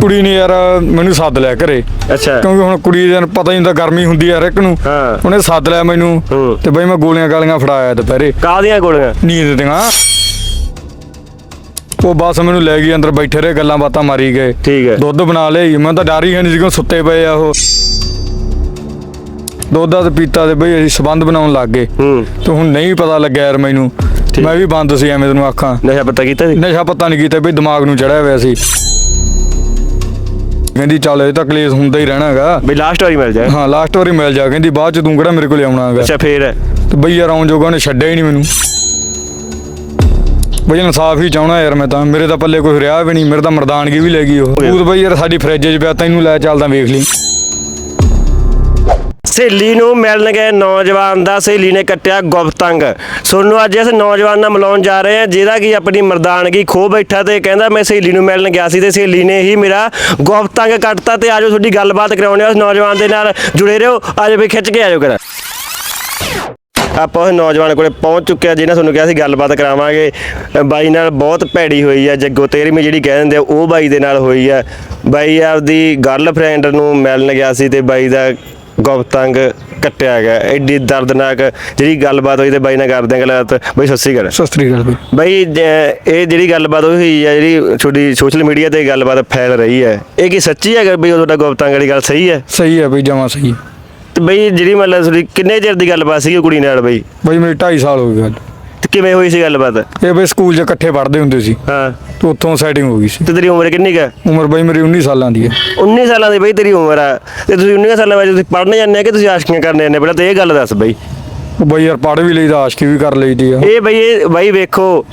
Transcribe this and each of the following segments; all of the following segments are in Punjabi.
ਕੁੜੀ ਨੇ ਯਾਰ ਮੈਨੂੰ ਸੱਦ ਲਿਆ ਘਰੇ। ਅੱਛਾ। ਕਿਉਂਕਿ ਹੁਣ ਕੁੜੀ ਦੇ ਪਤਾ ਹੀ ਹੁੰਦਾ ਗਰਮੀ ਹੁੰਦੀ ਯਾਰ ਇੱਕ ਨੂੰ। ਹਾਂ। ਉਹਨੇ ਸੱਦ ਲਿਆ ਮੈਨੂੰ ਹੂੰ। ਤੇ ਬਈ ਮੈਂ ਗੋਲੀਆਂ ਗਾਲੀਆਂ ਫੜਾਇਆ ਦੁਪਹਿਰੇ। ਕਾਹਦੀਆਂ ਗੋਲੀਆਂ? ਨੀਂਦ ਦੀਆਂ। ਉਹ ਬਸ ਮੈਨੂੰ ਲੈ ਗਈ ਅੰਦਰ ਬੈਠੇ ਰਹੇ ਗੱਲਾਂ ਬਾਤਾਂ ਮਾਰੀ ਗਏ। ਠੀਕ ਹੈ। ਦੁੱਧ ਬਣਾ ਲਈ ਮੈਂ ਤਾਂ ਡਰ ਹੀ ਹੈ ਨਹੀਂ ਸੀ ਕਿ ਸੁੱਤੇ ਪਏ ਆ ਉਹ। ਦੁੱਧ ਦਾ ਪੀਤਾ ਤੇ ਬਈ ਅਸੀਂ ਸਬੰਧ ਬਣਾਉਣ ਲੱਗ ਗਏ। ਹੂੰ। ਤੇ ਹੁਣ ਨਹੀਂ ਪਤਾ ਲੱਗਿਆ ਯਾਰ ਮੈਨੂੰ। ਮੈਂ ਵੀ ਬੰਦ ਸੀ ਐਵੇਂ ਤੈਨੂੰ ਆਖਾਂ। ਨਸ਼ਾ ਪਤਾ ਕੀਤਾ ਸੀ? ਨਸ਼ਾ ਪਤਾ ਨਹੀਂ ਕੀਤਾ ਬਈ ਦਿਮਾਗ ਨੂੰ ਚੜਿਆ ਹੋਇਆ ਸੀ। ਕਹਿੰਦੀ ਚੱਲ ਇਹ ਤਾਂ ਕਲੇਸ਼ ਹੁੰਦਾ ਹੀ ਰਹਿਣਾਗਾ। ਵੀ ਲਾਸਟ ਵਾਰੀ ਮਿਲ ਜਾਏ। ਹਾਂ ਲਾਸਟ ਵਾਰੀ ਮਿਲ ਜਾ ਕਹਿੰਦੀ ਬਾਅਦ ਚ ਤੂੰ ਕਿਹੜਾ ਮੇਰੇ ਕੋਲੇ ਆਉਣਾਗਾ। ਅੱਛਾ ਫੇਰ? ਤੇ ਬਈ ਯਾਰ ਆਉਣ ਜੋਗਾ ਨੇ ਛੱਡਿਆ ਹੀ ਨਹੀਂ ਮੈਨੂੰ। ਬਈ ਇਨਸਾਫ ਹੀ ਚਾਹਣਾ ਯਾਰ ਮੈਂ ਤਾਂ। ਮੇਰੇ ਤਾਂ ਪੱਲੇ ਕੁਝ ਰਿਹਾ ਵੀ ਨਹੀਂ ਮੇਰੇ ਤਾਂ ਮਰਦਾਨਗੀ ਵੀ ਲੈ ਗਈ ਉਹ। ਤੂੰ ਬਈ ਯਾਰ ਸਾਡੀ ਫਰਿੱਜ 'ਚ ਪਿਆ ਤੈਨੂੰ ਲੈ ਚੱਲਦਾ ਵੇਖ ਲਈ। ਸਹੇਲੀ ਨੂੰ ਮਿਲਣ ਗਏ ਨੌਜਵਾਨ ਦਾ, ਸਹੇਲੀ ਨੇ ਕੱਟਿਆ ਗੁਪਤੰਗ ਸੋਨੂੰ ਅੱਜ ਇਸ ਨੌਜਵਾਨ ਨਾਲ ਮਿਲਾਉਣ ਜਾ ਰਹੇ ਹਾਂ, ਜਿਹਦਾ ਕਿ ਆਪਣੀ ਮਰਦਾਨਗੀ ਖੋ ਬੈਠਾ ਤੇ ਕਹਿੰਦਾ, ਮੈਂ ਸਹੇਲੀ ਨੂੰ ਮਿਲਣ ਗਿਆ ਸੀ ਤੇ ਸਹੇਲੀ ਨੇ ਹੀ ਮੇਰਾ ਗੁਪਤੰਗ ਕੱਟਤਾ ਤੇ ਆਜੋ ਤੁਹਾਡੀ ਗੱਲਬਾਤ ਕਰਾਉਣੇ ਉਸ ਨੌਜਵਾਨ ਦੇ ਨਾਲ। ਜੁੜੇ ਰਹੋ, ਆਜੋ ਵੀ ਖਿੱਚ ਕੇ ਆਜੋ ਕਰ ਆਪਾਂ ਉਸ ਨੌਜਵਾਨ ਕੋਲੇ ਪਹੁੰਚ ਚੁੱਕਿਆ ਜਿਹਨਾਂ ਤੁਹਾਨੂੰ ਕਿਹਾ ਸੀ ਗੱਲਬਾਤ ਕਰਾਵਾਂਗੇ। ਬਾਈ ਨਾਲ ਬਹੁਤ ਭੈੜੀ ਹੋਈ ਆ ਜੱਗੋ ਤੇਰਵੀਂ ਜਿਹੜੀ ਕਹਿ ਦਿੰਦੇ ਆ, ਉਹ ਬਾਈ ਦੇ ਨਾਲ ਹੋਈ ਆ ਬਾਈ ਆਪਦੀ ਗਰਲਫ੍ਰੈਂਡ ਨੂੰ ਮਿਲਣ ਗਿਆ ਸੀ ਤੇ ਬਾਈ ਦਾ ਗੁਪਤੰਗ ਕੱਟਿਆ ਗਿਆ। ਐਡੀ ਦਰਦਨਾਕ ਜਿਹੜੀ ਗੱਲਬਾਤ ਹੋਈ ਤੇ ਬਾਈ ਨਾਲ ਕਰਦੇ ਆਂ ਗੱਲਬਾਤ। ਬਾਈ ਸਤਿ ਸ਼੍ਰੀ ਅਕਾਲ। ਸਤਿ ਸ੍ਰੀ ਅਕਾਲ ਬਈ। ਇਹ ਜਿਹੜੀ ਗੱਲਬਾਤ ਹੋਈ ਆ ਜਿਹੜੀ ਤੁਹਾਡੀ ਸੋਸ਼ਲ ਮੀਡੀਆ ਤੇ ਗੱਲਬਾਤ ਫੈਲ ਰਹੀ ਹੈ ਇਹ ਕੀ ਸੱਚੀ ਹੈ ਬਈ ਉਹ ਤੁਹਾਡਾ ਗੁਪਤੰਗ ਵਾਲੀ ਗੱਲ ਸਹੀ ਹੈ? ਸਹੀ ਹੈ ਬਈ ਜਮਾ ਸਹੀ ਤੇ ਬਈ ਜਿਹੜੀ ਮਤਲਬ ਕਿੰਨੇ ਚਿਰ ਦੀ ਗੱਲਬਾਤ ਸੀ ਉਹ ਕੁੜੀ ਨਾਲ ਬਈ? ਬਈ ਮੇਰੇ 2.5 ਸਾਲ ਹੋ ਗਏ ਗੱਲ ਕਿਵੇਂ ਹੋਈ ਸੀ ਗੱਲਬਾਤ? ਇਹ ਬਈ ਸਕੂਲ 'ਚ ਇਕੱਠੇ ਪੜ੍ਹਦੇ ਹੁੰਦੇ ਸੀ। ਹਾਂ। ਤੇ ਉੱਥੋਂ ਸੈਟਿੰਗ ਹੋ ਗਈ ਸੀ। ਤੇ ਤੇਰੀ ਉਮਰ ਕਿੰਨੀ ਕੁ ਹੈ? ਉਮਰ ਬਈ ਮੇਰੀ 19 ਸਾਲਾਂ ਦੀ ਹੈ। 19 ਸਾਲਾਂ ਦੀ ਬਈ ਤੇਰੀ ਉਮਰ ਆ। ਤੇ ਤੁਸੀਂ 19 ਸਾਲਾਂ ਵਿੱਚ ਤੁਸੀਂ ਪੜ੍ਹਨ ਜਾਂਦੇ ਆ ਕਿ ਤੁਸੀਂ ਆਸ਼ਕੀਆਂ ਕਰਨ ਜਾਂਦੇ ਆ? ਪਹਿਲਾਂ ਤਾਂ ਇਹ ਗੱਲ ਦੱਸ ਬਈ। ਉਹ ਬਈ ਯਾਰ ਪੜ੍ਹ ਵੀ ਲਈਦਾ ਆਸ਼ਕੀ ਵੀ ਕਰ ਲਈਦੀ ਆ। ਇਹ ਬਈ ਇਹ ਬਈ ਵੇਖੋ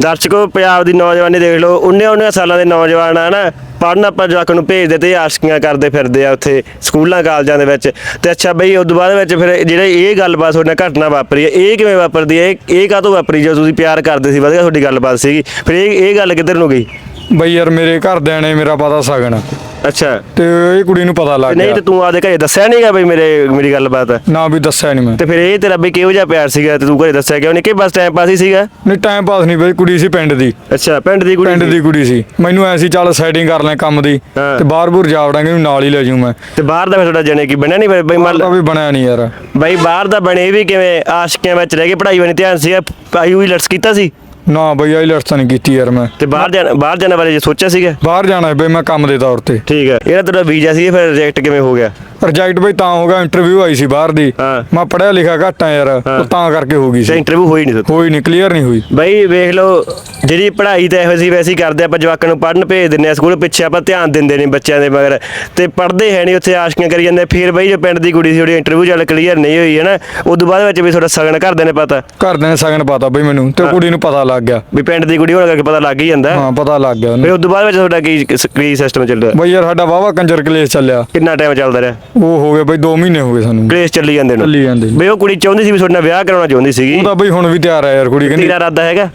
ਦਰਸ਼ਕੋ, ਪੰਜਾਬ ਦੀ ਨੌਜਵਾਨੀ ਦੇਖ ਲਓ। 19 19 ਸਾਲਾਂ ਦੇ ਨੌਜਵਾਨ ਆ ਨਾ ਪੜ੍ਹਨ ਆਪਾਂ ਜਵਾਕਾਂ ਨੂੰ ਭੇਜਦੇ ਤੇ ਆਸ਼ਕੀਆਂ ਕਰਦੇ ਫਿਰਦੇ ਆ ਉੱਥੇ, ਸਕੂਲਾਂ, ਕਾਲਜਾਂ ਦੇ ਵਿੱਚ। ਤੇ ਅੱਛਾ ਬਈ, ਉਸ ਤੋਂ ਬਾਅਦ ਵਿੱਚ ਫਿਰ ਜਿਹੜੇ ਇਹ ਗੱਲਬਾਤ ਤੁਹਾਡੇ ਨਾਲ ਘਟਨਾ ਵਾਪਰੀ ਹੈ, ਇਹ ਕਿਵੇਂ ਵਾਪਰਦੀ ਹੈ? ਇਹ ਇਹ ਕਾਹਤੋਂ ਵਾਪਰੀ ਜਦੋਂ ਤੁਸੀਂ ਪਿਆਰ ਕਰਦੇ ਸੀ, ਵਧੀਆ ਤੁਹਾਡੀ ਗੱਲਬਾਤ ਸੀਗੀ। ਫਿਰ ਇਹ ਇਹ ਗੱਲ ਕਿੱਧਰ ਨੂੰ ਗਈ? ਬਈ ਯਾਰ, ਮੇਰੇ ਘਰਦਿਆਂ ਨੇ ਮੇਰਾ ਪਤਾ ਸਗਨ। ਅੱਛਾ। ਤੇ ਇਹ ਕੁੜੀ ਨੂੰ ਪਤਾ ਲੱਗ ਨਹੀਂ ਗਿਆ। ਤੇ ਤੂੰ ਆਦੇ ਘਰੇ ਦੱਸਿਆ ਨਹੀਂਗਾ ਬਈ ਮੇਰੇ ਮੇਰੀ ਗੱਲਬਾਤ? ਨਾ ਵੀ ਦੱਸਿਆ ਨਹੀਂ ਮੈਂ। ਤੇ ਫਿਰ ਇਹ ਤੇਰਾ ਬਈ ਕਿਹੋ ਜਿਹਾ ਪਿਆਰ ਸੀਗਾ ਤੇ ਤੂੰ ਘਰੇ ਦੱਸਿਆ ਕਿਉਂ ਨਹੀਂ ਕਿ ਬਸ ਟਾਈਮ ਪਾਸ ਹੀ ਸੀਗਾ? ਨਹੀਂ ਟਾਈਮ ਪਾਸ ਨਹੀਂ ਬਈ ਕੁੜੀ ਸੀ ਪਿੰਡ ਦੀ। ਅੱਛਾ ਪਿੰਡ ਦੀ ਕੁੜੀ ਪਿੰਡ। ਦੀ ਕੁੜੀ ਸੀ। ਮੈਨੂੰ ਐ ਸੀ ਚੱਲ ਸੈਟਿੰਗ ਕਰ ਲੈ ਕੰਮ ਦੀ। ਹਾਂ। ਤੇ ਬਾਹਰ ਬੂਰ ਜਾ ਵੜਾਂਗੇ ਨੂੰ ਨਾਲ ਹੀ ਲੈ ਜੂ ਮੈਂ। ਤੇ ਬਾਹਰ ਦਾ ਫਿਰ ਤੁਹਾਡਾ ਜਣੇ ਕੀ ਬਣਿਆ ਨਹੀਂ ਫਿਰ? ਬਈ ਮੰਨ ਤਾਂ ਲਾ- ਵੀ ਬਣਿਆ ਨਹੀਂ ਯਾਰ। ਬਈ ਬਾਹਰ ਦਾ ਬਣੇ ਵੀ ਕਿਵੇਂ ਆਸ਼ਕਿਆਂ ਵਿੱਚ ਰਹਿ ਕੇ ਪੜ੍ਹਾਈ ਵੱਲ ਨੀ ਧਿਆਨ ਸੀਗਾ? ਆਯੂ ਹੀ ਲਟਸ ਕੀਤਾ ਸੀ? ਨਾ ਬਈ ਆਈਲਟਸ ਤਾਂ ਨਹੀਂ ਕੀਤੀ ਯਾਰ ਮੈਂ। ਤੇ ਬਾਹਰ ਜਾਣ ਬਾਹਰ ਜਾਣ ਬਾਰੇ ਜੇ ਸੋਚਿਆ ਸੀਗਾ? ਬਾਹਰ ਜਾਣਾ ਹੈ ਬਈ ਮੈਂ ਕੰਮ ਦੇ ਤੌਰ ਤੇ। ਠੀਕ ਹੈ। ਇਹਦਾ ਤੁਹਾਡਾ ਵੀਜ਼ਾ ਸੀ ਫਿਰ ਰਿਜੈਕਟ ਕਿਵੇਂ ਹੋ ਗਿਆ? ਪ੍ਰੋਜੈਕਟ ਬਈ ਤਾਂ ਹੋ ਗਿਆ ਇੰਟਰਵਿਊ ਆਈ ਸੀ ਬਾਹਰ ਦੀ। ਹਾਂ। ਮੈਂ ਪੜਿਆ ਲਿਖਿਆ ਘੱਟ ਆ ਯਾਰ ਉਹ ਤਾਂ ਕਰਕੇ ਹੋ ਗਈ ਤੇ ਸੀ ਇੰਟਰਵਿਊ ਹੋਈ ਨਹੀਂ ਸੀ ਹੋਈ ਨਹੀਂ ਕਲੀਅਰ ਨਹੀਂ ਹੋਈ। ਬਈ ਵੇਖ ਲਓ ਜਿਹੜੀ ਪੜ੍ਹਾਈ ਤਾਂ ਇਹੋ ਜਿਹੀ ਵੈਸੀ ਕਰਦੇ ਆਪਾਂ ਜਵਾਕਾਂ ਨੂੰ ਪੜ੍ਹਨ ਭੇਜ ਦਿੰਦੇ ਆ ਸਕੂਲ ਪਿੱਛੇ ਆਪਾਂ ਧਿਆਨ ਦਿੰਦੇ ਨਹੀਂ ਬੱਚਿਆਂ ਦੇ ਮਗਰ। ਤੇ ਪੜ੍ਹਦੇ ਹੈ ਨਹੀਂ ਉੱਥੇ ਆਸ਼ਕੀਆਂ ਕਰੀ ਜਾਂਦੇ ਫਿਰ ਬਈ ਜੋ ਪਿੰਡ ਦੀ ਕੁੜੀ ਸੀ ਉਹਦੀ ਇੰਟਰਵਿਊ ਚੱਲ ਕਲੀਅਰ ਨਹੀਂ ਹੋਈ ਹੈ ਨਾ ਉਦੋਂ ਬਾਅਦ ਵਿੱਚ ਵੀ ਤੁਹਾਡਾ ਸਗਨ ਕਰਦੇ ਨੇ ਪਤਾ। ਘਰਦਿਆਂ ਨੇ ਸਗਨ ਪਾਤਾ ਬਈ ਮੈਨੂੰ ਤੇ ਕੁੜੀ ਨੂੰ ਪਤਾ ਲੱਗ ਗਿਆ। ਵੀ ਪਿੰਡ ਦੀ ਕੁੜੀ ਹੋਣ ਕਰਕੇ ਪਤਾ ਲੱਗ ਹੀ ਜਾਂਦਾ। ਹਾਂ ਪਤਾ ਲੱਗ ਗਿਆ ਫਿਰ ਉਹਨੂੰ ਉਦੋਂ ਬਾਅਦ ਵਿੱਚ ਤੁਹਾਡਾ ਕੀ ਕੀ ਸਿਸਟਮ ਚੱਲਦਾ? ਬਈ ਯਾਰ ਸਾਡਾ ਵਾਵਾ ਕੰਜਰ ਕਲੇਸ਼ ਚੱਲਿਆ। ਕਿੰਨਾ ਟਾਈਮ ਚੱਲਦਾ ਰਿਹਾ? ਉਹ ਹੋ ਗਏ ਬਈ 2 ਮਹੀਨੇ ਹੋ ਗਏ ਸਾਨੂੰ। ਕਲੇਸ਼ ਚੱਲੀ ਜਾਂਦੇ ਨੂੰ। ਚੱਲੀ ਜਾਂਦੇ। ਨੇ। ਬਈ ਉਹ ਕੁੜੀ ਚਾਹੁੰਦੀ ਸੀ ਵੀ ਤੁਹਾਡੇ ਨਾਲ ਵਿਆਹ ਕਰਾਉਣਾ ਚਾਹੁੰਦੀ ਸੀਗੀ। ਉਹ ਤਾਂ ਬਈ ਹੁਣ ਵੀ ਤਿਆਰ ਹੈ ਯਾਰ ਕੁੜੀ ਕਹਿੰਦੀ ਤੇਰਾ ਇਰਾਦਾ ਹੈਗਾ?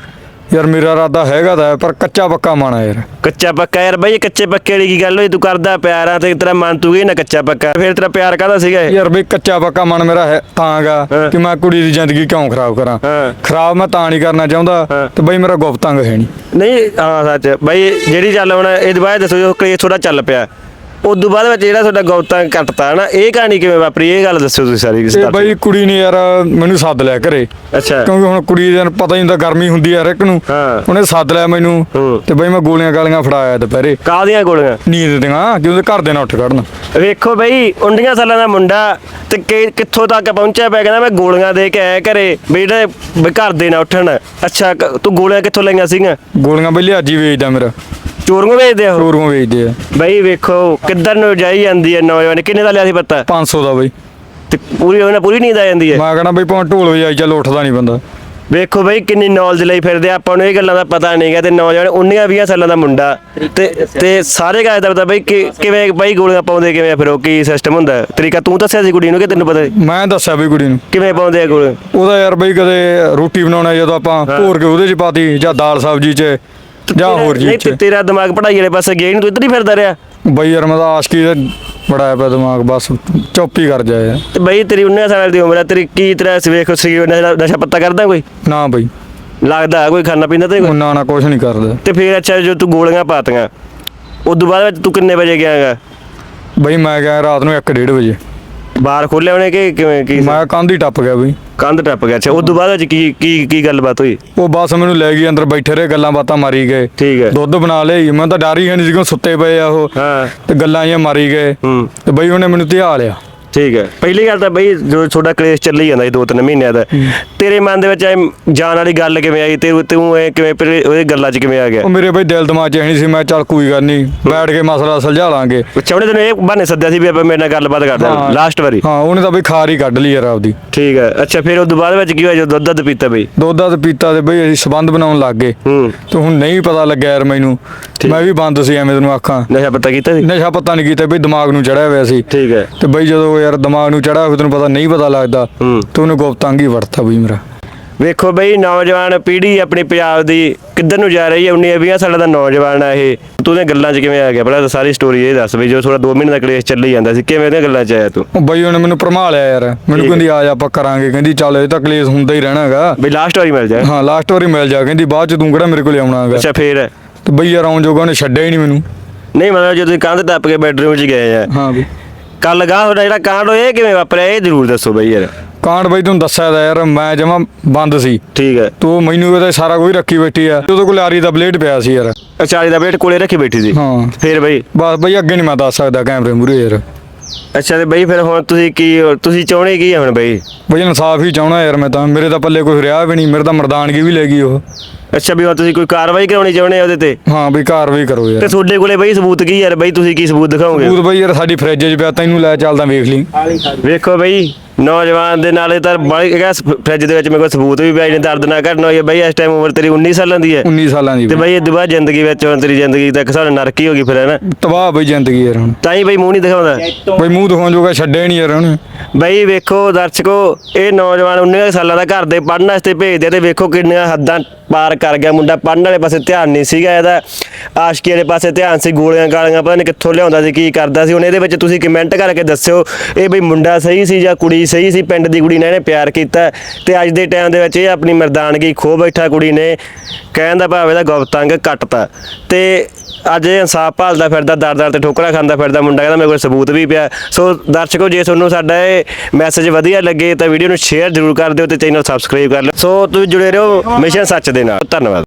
ਯਾਰ ਮੇਰਾ ਇਰਾਦਾ ਹੈਗਾ ਤਾਂ ਹੈ, ਪਰ ਕੱਚਾ ਪੱਕਾ ਮਾਣਾ ਯਾਰ। ਕੱਚਾ ਪੱਕਾ ਯਾਰ ਬਈ ਇਹ ਕੱਚੇ ਪੱਕੇ ਵਾਲੀ ਕੀ ਗੱਲ ਹੋਈ? ਤੂੰ ਕਰਦਾ ਪਿਆਰ ਆ ਤੇ ਤੇਰਾ ਮਨ ਤੂੰ ਗਈ ਨਾ ਕੱਚਾ ਪੱਕਾ। ਫਿਰ ਤੇਰਾ ਪਿਆਰ ਕਾਹਦਾ ਸੀਗਾ ਇਹ? ਯਾਰ ਬਈ ਕੱਚਾ ਪੱਕਾ ਮਨ ਮੇਰਾ ਹੈ ਤਾਂਗਾ ਹਾਂ। ਕਿ ਮੈਂ ਕੁੜੀ ਦੀ ਜ਼ਿੰਦਗੀ ਕਿਉਂ ਖਰਾਬ ਕਰਾਂ। ਹਾਂ। ਖਰਾਬ ਮੈਂ ਤਾਂ ਨਹੀਂ ਕਰਨਾ ਚਾਹੁੰਦਾ ਹਾਂ। ਤੇ ਬਈ ਮੇਰਾ ਗੁਪਤੰਗ ਹੈ ਨਹੀਂ। ਨਹੀਂ ਹਾਂ ਸੱਚ। ਬਈ ਜਿਹੜੀ ਚੱਲ ਹੁਣ ਇਹਦੇ ਬਾਅਦ ਦੱਸੋ ਜੋ ਕਲੇਸ਼ ਥੋੜਾ ਚੱਲ ਪਿਆ। ਉਦੋਂ ਬਾਅਦ ਵਿੱਚ ਜਿਹੜਾ ਤੁਹਾਡਾ ਗੌਤਾਂ ਕੱਟਤਾ ਨਾ ਇਹ ਕਹਾਣੀ ਕਿਵੇਂ ਵਾਪਰੀ? ਇਹ ਗੱਲ ਦੱਸੋ ਤੁਸੀਂ ਸਾਰੀ ਤੇ ਵਿਸਤਾਰ ਬਈ ਕੁੜੀ ਨੇ ਯਾਰ ਮੈਨੂੰ ਸੱਦ ਲਿਆ ਘਰੇ। ਅੱਛਾ। ਕਿਉਂਕਿ ਹੁਣ ਕੁੜੀ ਦੇ ਪਤਾ ਹੀ ਹੁੰਦਾ ਗਰਮੀ ਹੁੰਦੀ ਯਾਰ ਇੱਕ ਨੂੰ। ਹਾਂ। ਉਹਨੇ ਸੱਦ ਲਿਆ ਮੈਨੂੰ ਹੂੰ। ਤੇ ਬਈ ਮੈਂ ਗੋਲੀਆਂ ਗਾਲੀਆਂ ਫੜਾਇਆ ਦੁਪਹਿਰੇ। ਕਾਹਦੀਆਂ ਗੋਲੀਆਂ? ਨੀਂਦ ਦੀਆਂ ਉਹਦੇ ਘਰ ਦੇ ਨਾਲ ਉੱਠ ਖੜਨ। ਵੇਖੋ ਬਈ 19 ਸਾਲਾਂ ਦਾ ਮੁੰਡਾ ਤੇ ਕਿ- ਕਿੱਥੋਂ ਤੱਕ ਪਹੁੰਚਿਆ ਪਿਆ ਕਹਿੰਦਾ ਮੈਂ ਗੋਲੀਆਂ ਦੇ ਕੇ ਆਇਆ ਘਰੇ ਵੀ ਜਿਹੜੇ ਵੀ ਘਰ ਦੇ ਨਾ ਉੱਠਣ। ਅੱਛਾ ਕ- ਤੂੰ ਗੋਲੀਆਂ ਕਿੱਥੋਂ ਲਈਆਂ ਸੀਗੀਆਂ? ਗੋਲੀਆਂ ਬਈ ਲਿਆਜੀ ਵੇਚਦਾ ਮੇਰਾ। ਚੋਰੀਆਂ ਵੇਚਦੇ ਹੋ ਚੋਰੋਂ ਵੇਚਦੇ ਆ। ਬਈ ਵੇਖੋ ਕਿੱਧਰ ਨੂੰ ਜਾਈ ਜਾਂਦੀ ਹੈ ਨੌਜਵਾਨ? ਕਿੰਨੇ ਦਾ ਲਿਆ ਸੀ ਪਤਾ? 500 ਦਾ ਬਈ। ਤੇ ਪੂਰੀ ਉਹਨਾਂ ਪੂਰੀ ਨੀਂਦ ਆ ਜਾਂਦੀ ਹੈ ਮੈਂ ਕਹਣਾ ਬਈ ਭਾਵੇਂ ਢੋਲ ਵਜਾਈ ਚੱਲ ਉੱਠਦਾ ਨਹੀਂ ਬੰਦਾ। ਵੇਖੋ ਬਈ ਕਿੰਨੀ ਨੌਲੇਜ ਲਈ ਫਿਰਦੇ ਆਪਾਂ ਨੂੰ ਇਹ ਗੱਲਾਂ ਦਾ ਪਤਾ ਨਹੀਂਗਾ ਤੇ ਨੌਜਵਾਨ 19 20 ਸਾਲਾਂ ਦਾ ਮੁੰਡਾ। ਤੇ ਤੇ ਸਾਰੇ ਗਾਇ ਦਾ ਪਤਾ ਬਈ ਕਿ- ਕਿਵੇਂ ਬਈ ਗੋਲੀਆਂ ਪਾਉਂਦੇ ਕਿਵੇਂ ਆ ਫਿਰ ਉਹ ਕੀ ਸਿਸਟਮ ਹੁੰਦਾ? ਤਰੀਕਾ ਤੂੰ ਦੱਸਿਆ ਸੀ ਕੁੜੀ ਨੂੰ ਕਿ ਤੈਨੂੰ ਪਤਾ? ਮੈਂ ਦੱਸਿਆ ਬਈ ਕੁੜੀ ਨੂੰ। ਕਿਵੇਂ ਪਾਉਂਦੇ ਆ ਗੋਲੀਆਂ? ਉਹਦਾ ਯਾਰ ਬਈ ਕਦੇ ਰੋਟੀ ਬਣਾਉਣਾ ਜਦੋਂ ਆਪਾਂ ਭੋਰ ਕੇ ਉਹਦੇ ਚ ਪਾਤੀ ਜਾਂ ਦਾਲ ਸਬਜੀ ਚ। ਜਾਂ ਹੋਰ ਨਹੀਂ ਚੀਜ਼ ਤੇ ਤੇਰਾ ਦਿਮਾਗ ਪੜਾਈ ਵਾਲੇ ਪਾਸੇ ਗਿਆ ਹੀ ਨਹੀਂ ਤੂੰ ਇੱਧਰ ਹੀ ਫਿਰਦਾ ਰਿਹਾ। ਬਈ ਯਾਰ ਮੈਂ ਤਾਂ ਆਸ਼ਕੀ ਦਾ ਬੜਾ ਪਿਆ ਦਿਮਾਗ ਬਸ ਚੁੱਪ ਹੀ ਕਰ ਜਾਏ ਤੇ ਬਈ ਤੇਰੀ 19 ਸਾਲ ਦੀ ਉਮਰ ਹੈ ਤੇਰੀ ਕੀ ਤਰ੍ਹਾਂ ਸੀ ਵੇਖੋ ਸੀ ਨਸ਼ਾ ਪੱਤਾ ਕਰਦਾ ਕੋਈ? ਨਾ ਬਈ। ਲੱਗਦਾ ਕੋਈ ਖਾਣਾ ਪੀਂਦਾ ਤੇ ਕੋਈ? ਉਹਨਾਂ ਨਾ ਕੁਛ ਨਹੀਂ ਕਰਦਾ। ਤੇ ਫਿਰ ਅੱਛਾ ਜੋ ਤੂੰ ਗੋਲੀਆਂ ਪਾਤੀਆਂ ਉਦੋਂ ਬਾਅਦ ਵਿੱਚ ਤੂੰ ਕਿੰਨੇ ਵਜੇ ਗਿਆਗਾ? ਬਈ ਮੈਂ ਗਿਆ ਰਾਤ ਨੂੰ 1:30 ਵਜੇ। ਬਾਹਰ ਖੋਲਿਆ ਉਹਨੇ ਕਿ ਕਿਵੇਂ ਕੀ ਮੈਂ ਕੰਧ ਹੀ ਟੱਪ ਗਿਆ ਬਈ। ਕੰਧ ਟੱਪ ਗਿਆ। ਅੱਛਾ ਉਦੋਂ ਬਾਅਦ ਵਿੱਚ ਕੀ ਕੀ ਕੀ ਗੱਲਬਾਤ ਹੋਈ? ਉਹ ਬੱਸ ਮੈਨੂੰ ਲੈ ਗਈ ਅੰਦਰ ਬੈਠੇ ਰਹੇ ਗੱਲਾਂ ਬਾਤਾਂ ਮਾਰੀ ਗਏ। ਠੀਕ ਹੈ। ਦੁੱਧ ਬਣਾ ਲਈ ਮੈਂ ਤਾਂ ਡਰ ਹੀ ਨਹੀਂ ਸੀ ਕਿ ਉਹ ਸੁੱਤੇ ਪਏ ਆ ਉਹ। ਹਾਂ। ਤੇ ਗੱਲਾਂ ਜਿਹੀਆਂ ਮਾਰੀ ਗਏ। ਹੂੰ। ਤੇ ਬਈ ਉਹਨੇ ਮੈਨੂੰ ਧਿਆ ਲਿਆ। ਠੀਕ ਹੈ। ਪਹਿਲੀ ਗੱਲ ਤਾਂ ਬਈ ਜੋ ਤੁਹਾਡਾ ਕਲੇਸ਼ ਚੱਲੀ ਜਾਂਦਾ ਸੀ ਦੋ ਤਿੰਨ ਮਹੀਨਿਆਂ ਦਾ ਤੇਰੇ ਮਨ ਦੇ ਵਿੱਚ ਐ ਜਾਣ ਵਾਲੀ ਗੱਲ ਕਿਵੇਂ ਆਈ? ਤੇ ਤੂੰ ਐ ਕਿਵੇਂ ਉਹਦੇ ਗੱਲਾਂ 'ਚ ਕਿਵੇਂ ਆ ਗਿਆ? ਉਹ ਮੇਰੇ ਬਈ ਦਿਲ ਦਿਮਾਗ 'ਚ ਨਹੀਂ ਸੀ ਮੈਂ ਚੱਲ ਕੋਈ ਗੱਲ ਨਹੀਂ ਬੈਠ ਕੇ ਮਸਲਾ ਸੁਲਝਾ ਲਾਂਗੇ। ਉਹਨੇ ਤੈਨੂੰ ਇਹ ਬਹਾਨੇ ਸੱਦਿਆ ਸੀ ਵੀ ਆਪਾਂ ਮੇਰੇ ਨਾਲ ਗੱਲਬਾਤ ਕਰਦੇ ਹਾਂ। ਲਾਸਟ ਵਾਰੀ? ਹਾਂ ਉਹਨੇ ਤਾਂ ਬਈ ਖਾਰ ਹੀ ਕੱਢ ਲਈ ਯਾਰ ਆਪਦੀ। ਠੀਕ ਹੈ। ਅੱਛਾ ਫਿਰ ਉਦੋਂ ਬਾਅਦ ਵਿੱਚ ਕੀ ਹੋਇਆ ਜਦੋਂ ਦੁੱਧ ਦੱਧ ਪੀਤਾ ਬਈ? ਦੁੱਧ ਦਾ ਤੇ ਪੀਤਾ ਤੇ ਬਈ ਅਸੀਂ ਸਬੰਧ ਬਣਾਉਣ ਲੱਗ ਗਏ। ਹੂੰ। ਤੇ ਹੁਣ ਨਹੀਂ ਪਤਾ ਲੱਗਿਆ ਯਾਰ ਮੈਨੂੰ। ਮੈਂ ਵੀ ਬੰਦ ਸੀ ਐਵੇਂ ਤੈਨੂੰ ਆਖਾਂ। ਨਸ਼ਾ ਪਤਾ ਕੀਤਾ ਸੀ? ਨਸ਼ਾ ਪਤਾ ਨਹੀਂ ਕੀਤਾ ਬਈ ਦਿਮਾਗ ਨੂੰ ਚੜਿਆ ਹੋਇਆ ਸੀ। ਠੀਕ ਹੈ। ਤੇ ਬਈ ਜਦੋਂ ਯਾਰ ਦਿਮਾਗ ਨੂੰ ਚੜਾ ਹੋਵੇ ਤੈਨੂੰ ਪਤਾ ਨਹੀਂ ਪਤਾ ਲੱਗਦਾ। ਤੇ ਉਹਨੇ ਗੁਪਤਾਂਗ ਹੀ ਵਰਤਾ ਬਈ ਮੇਰਾ। ਵੇਖੋ ਬਈ ਨੌਜਵਾਨ ਪੀੜ੍ਹੀ ਆਪਣੀ ਪੰਜਾਬ ਦੀ ਕਿੱਧਰ ਨੂੰ ਜਾ ਰਹੀ ਹੈ? 19 20 ਸਾਲਾਂ ਦਾ ਨੌਜਵਾਨ ਆ ਇਹ। ਤੂੰ ਨੇ ਗੱਲਾਂ 'ਚ ਕਿਵੇਂ ਆ ਗਿਆ? ਪਹਿਲਾਂ ਤਾਂ ਸਾਰੀ ਸਟੋਰੀ ਇਹ ਦੱਸ ਬਈ ਜੋ ਥੋੜਾ 2 ਮਹੀਨੇ ਦਾ ਕਲੇਸ਼ ਚੱਲੀ ਜਾਂਦਾ ਸੀ ਕਿਵੇਂ ਦੀਆਂ ਗੱਲਾਂ 'ਚ ਆਇਆ ਤੂੰ? ਉਹ ਬਈ ਉਹਨੇ ਮੈਨੂੰ ਭਰਮਾ ਲਿਆ ਯਾਰ। ਮੈਨੂੰ ਕਹਿੰਦੀ ਆ ਜਾ ਆਪਾਂ ਕਰਾਂਗੇ। ਕਹਿੰਦੀ ਚੱਲ ਇਹ ਤਾਂ ਕਲੇਸ਼ ਹੁੰਦਾ ਹੀ ਰਹਿਣਾ ਹੈਗਾ ਬਈ ਲਾਸਟ ਵਾਰੀ ਮਿਲ ਜਾ ਹਾਂ ਲਾਸਟ ਵਾਰੀ ਮਿਲ ਜਾ। ਕਹਿੰਦੀ ਬਾਅਦ ਚ ਤੂੰ ਕਿਹੜਾ ਮੇਰੇ ਕੋਲੇ ਆਉਣਾ ਹੈਗਾ ਅੱਛਾ ਫੇਰ? ਤੇ ਬਈ ਯਾਰ ਆਉਣ ਜੋਗਾ ਉਹਨੇ ਛੱਡਿਆ ਹੀ ਨਹੀਂ ਮੈਨੂੰ। ਨਹੀਂ ਮਤਲਬ ਜਦੋਂ ਕੰਧ ਟੱਪ ਕੇ ਬੈਡਰੂਮ 'ਚ ਗਏ ਆ। ਹਾਂ ਬਈ। ਕੱਲ ਗਾ ਤੁਹਾਡਾ ਜਿਹੜਾ ਕਾਂਡ ਹੋਇਆ ਇਹ ਕਿਵੇਂ ਵਾਪਰਿਆ? ਇਹ ਜ਼ਰੂਰ ਦੱਸੋ ਬਈ ਯਾਰ। ਕਾਂਡ ਬਈ ਤੈਨੂੰ ਦੱਸਿਆ ਦਾ ਯਾਰ ਮੈਂ ਜਮਾ ਬੰਦ ਸੀ। ਠੀਕ ਹੈ। ਤੂੰ ਮੈਨੂੰ ਉਹਦਾ ਸਾਰਾ ਕੁਝ ਰੱਖੀ ਬੈਠੀ ਆ। ਉਹਦੇ ਕੋਲ ਆਰੀ ਦਾ ਬਲੇਡ ਪਿਆ ਸੀ ਯਾਰ। ਅਚਾਰੀ ਦਾ ਬੇਟ ਕੋਲੇ ਰੱਖੀ ਬੈਠੀ ਸੀ? ਹਾਂ। ਫੇਰ ਬਈ? ਬਸ ਬਈ ਅੱਗੇ ਨਹੀਂ ਮੈਂ ਦੱਸ ਸਕਦਾ ਕੈਮਰੇ ਮੂਰੇ ਯਾਰ। ਅੱਛਾ ਤੇ ਬਈ ਫਿਰ ਹੁਣ ਤੁਸੀਂ ਕੀ ਤੁਸੀਂ ਚਾਹੁੰਦੇ ਕੀ ਆ ਹੁਣ ਬਈ? ਬਈ ਇਨਸਾਫ ਹੀ ਚਾਹਣਾ ਯਾਰ ਮੈਂ ਤਾਂ। ਮੇਰੇ ਤਾਂ ਪੱਲੇ ਕੋਈ ਰਿਹਾ ਵੀ ਨਹੀਂ ਮੇਰੇ ਤਾਂ ਮਰਦਾਨਗੀ ਵੀ ਲੈ ਗਈ ਉਹ। ਅੱਛਾ ਵੀ ਹੁਣ ਤੁਸੀਂ ਕੋਈ ਕਾਰਵਾਈ ਕਰਾਉਣੀ ਚਾਹੁੰਦੇ ਆ ਉਹਦੇ ਤੇ? ਹਾਂ ਬਈ ਕਾਰਵਾਈ ਕਰੋ ਤੇ ਯਾਰ ਤੁਹਾਡੇ ਕੋਲੇ ਬਈ ਸਬੂਤ ਕੀ ਯਾਰ? ਬਈ ਤੁਸੀਂ ਕੀ ਸਬੂਤ ਦਿਖਾਓਗੇ? ਸਬੂਤ ਬਈ ਯਾਰ ਸਾਡੀ ਫ੍ਰਿਜ 'ਚ ਪਿਆ ਤੈਨੂੰ ਲੈ ਚੱਲਦਾ ਵੇਖ ਲਈ। ਵੇਖੋ ਬਈ। ਨੌਜਵਾਨ ਦੇ ਨਾਲੇ ਤਾਂ ਬੜੀ ਹੈਗਾ ਫ੍ਰਿਜ ਦੇ ਵਿੱਚ ਮੇਰੇ ਕੋਲ ਸਬੂਤ ਵੀ ਪਿਆ ਨੇ ਦਰਦ ਨਾ ਘਟਣਾ ਹੋਈ ਹੈ। ਬਈ ਇਸ ਟਾਈਮ ਉਮਰ ਤੇਰੀ 19 ਸਾਲਾਂ ਦੀ ਹੈ। 19 ਸਾਲਾਂ ਦੀ ਤੇ ਬਈ ਇਹ ਦੁਬਾਰਾ ਜ਼ਿੰਦਗੀ ਵਿੱਚ ਹੁਣ ਤੇਰੀ ਜ਼ਿੰਦਗੀ ਤਾਂ ਸਾਨੂੰ ਨਰਕ ਹੀ ਹੋ ਗਈ ਫਿਰ ਹੈ ਨਾ? ਤਬਾਹ ਬਈ ਜ਼ਿੰਦਗੀ ਯਾਰ ਹੁਣ। ਤਾਂ ਹੀ ਬਈ ਮੂੰਹ ਨਹੀਂ ਦਿਖਾਉਂਦਾ। ਬਈ ਮੂੰਹ ਦਿਖਾਉਣ ਜੋਗਾ ਛੱਡਿਆ ਹੀ ਨਹੀਂ ਯਾਰ ਉਹਨੇ ਬਈ ਵੇਖੋ ਦਰਸ਼ਕੋ ਇਹ ਨੌਜਵਾਨ 19 ਸਾਲਾਂ ਦਾ ਘਰ ਦੇ ਪੜਨ ਵਾਸਤੇ ਭੇਜਦੇ ਤੇ ਵੇਖੋ ਕਿੰਨੀਆਂ ਹੱਦਾਂ ਪਾਰ ਕਰ ਗਿਆ ਮੁੰਡਾ। ਪੜਨ ਵਾਲੇ ਪਾਸੇ ਧਿਆਨ ਨਹੀਂ ਸੀਗਾ ਇਹਦਾ। ਆਸ਼ਕੀ ਵਾਲੇ ਪਾਸੇ ਧਿਆਨ ਸੀ ਗੋਲੀਆਂ ਗਾਲੀਆਂ ਪਤਾ ਨਹੀਂ ਕਿੱਥੋਂ ਲਿਆਉਂਦਾ ਸੀ ਕੀ ਕਰਦਾ ਸੀ। ਹੁਣ ਇਹਦੇ ਵਿੱਚ ਤੁਸੀਂ ਕਮੈਂਟ ਕਰਕੇ ਦੱਸਿਓ ਇਹ ਬਈ ਮੁੰਡਾ ਸਹੀ ਸੀ ਜਾਂ ਕੁੜੀ ਸਹੀ ਸੀ, ਪਿੰਡ ਦੀ ਕੁੜੀ ਨੇ ਇਹਨੇ ਪਿਆਰ ਕੀਤਾ ਤੇ ਅੱਜ ਦੇ ਟਾਈਮ ਦੇ ਵਿੱਚ ਇਹ ਆਪਣੀ ਮਰਦਾਨਗੀ ਖੋ ਬੈਠਾ ਕੁੜੀ ਨੇ ਕਹਿਣ ਦਾ ਭਾਵ ਇਹਦਾ ਗੁਪਤੰਗ ਕੱਟਤਾ। ਤੇ ਅੱਜ ਇਹ ਇਨਸਾਫ ਭਾਲਦਾ ਫਿਰਦਾ, ਦਰ ਦਰ ਤੇ ਠੋਕਰਾਂ ਖਾਂਦਾ ਫਿਰਦਾ, ਮੁੰਡਾ ਕਹਿੰਦਾ ਮੇਰੇ ਕੋਲ ਸਬੂਤ ਵੀ ਪਿਆ। ਸੋ ਦਰਸ਼ਕੋ, ਜੇ ਤੁਹਾਨੂੰ ਸਾਡਾ ਇਹ ਮੈਸੇਜ ਵਧੀਆ ਲੱਗੇ ਤਾਂ ਵੀਡੀਓ ਨੂੰ ਸ਼ੇਅਰ ਜ਼ਰੂਰ ਕਰ ਦਿਓ ਤੇ ਚੈਨਲ ਸਬਸਕ੍ਰਾਈਬ ਕਰ ਲਓ। ਸੋ ਤੁਸੀਂ ਜੁੜੇ ਰਹੋ ਮਿਸ਼ਨ ਸੱਚ ਦੇ ਨਾਲ। ਧੰਨਵਾਦ।